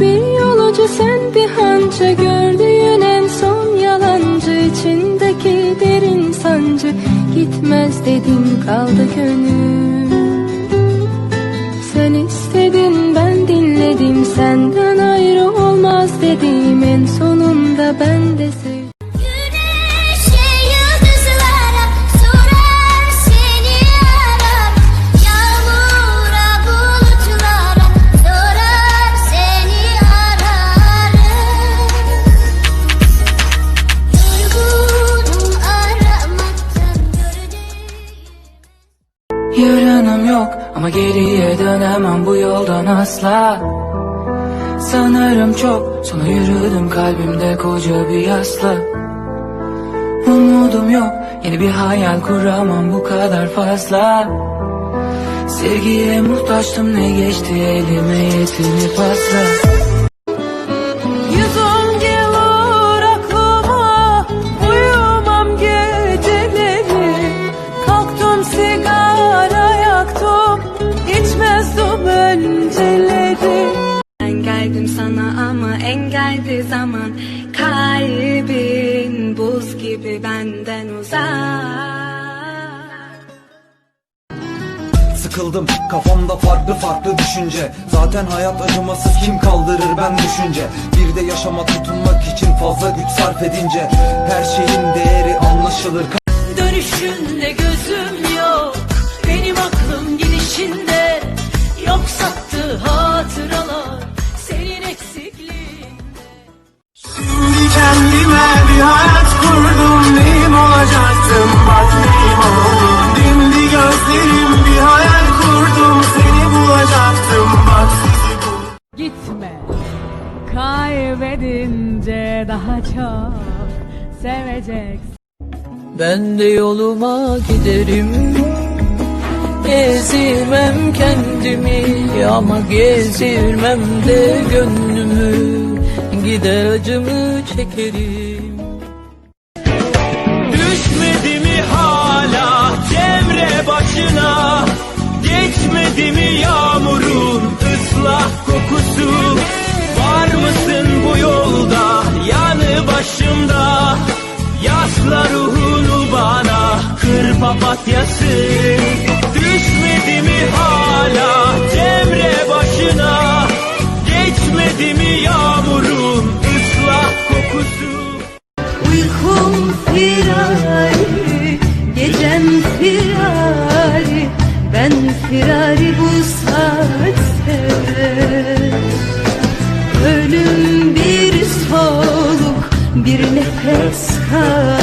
Bir yolcu sen bir hançer Gördüğün en son yalancı içindeki derin sancı Gitmez dedim kaldı gönül ama geriye dönemem bu yoldan asla. Sanırım çok sonra yürüdüm kalbimde koca bir yasla. Umudum yok yeni bir hayal kuramam bu kadar fazla. Sevgiye muhtaçtım ne geçti elime yetimi pasla ama engeldi zaman. Kalbin buz gibi benden uzak. Sıkıldım kafamda farklı farklı düşünce. Zaten hayat acımasız kim kaldırır ben düşünce. Bir de yaşama tutunmak için fazla güç sarf edince. Her şeyin değeri anlaşılır. Dönüşünde gözüm yok. Benim aklım gidişinde. Yok Gitme Kaybedince daha çok seveceksin Ben de yoluma giderim. Gezirmem kendimi ama gezirmem de gönlümü. Gider acımı çekerim. Düşmedi mi hala Cemre başına? Geçmedi mi yağmurun ıslah kokusu Yasla ruhunu bana kır papatyası. Düşmedi mi hala Cemre başına? Geçmedi mi yağmurun ıslah kokusu? Uykum firari Gecem firari Ben firari bu saatte. Ölüm bir soluk Bir nefes kadar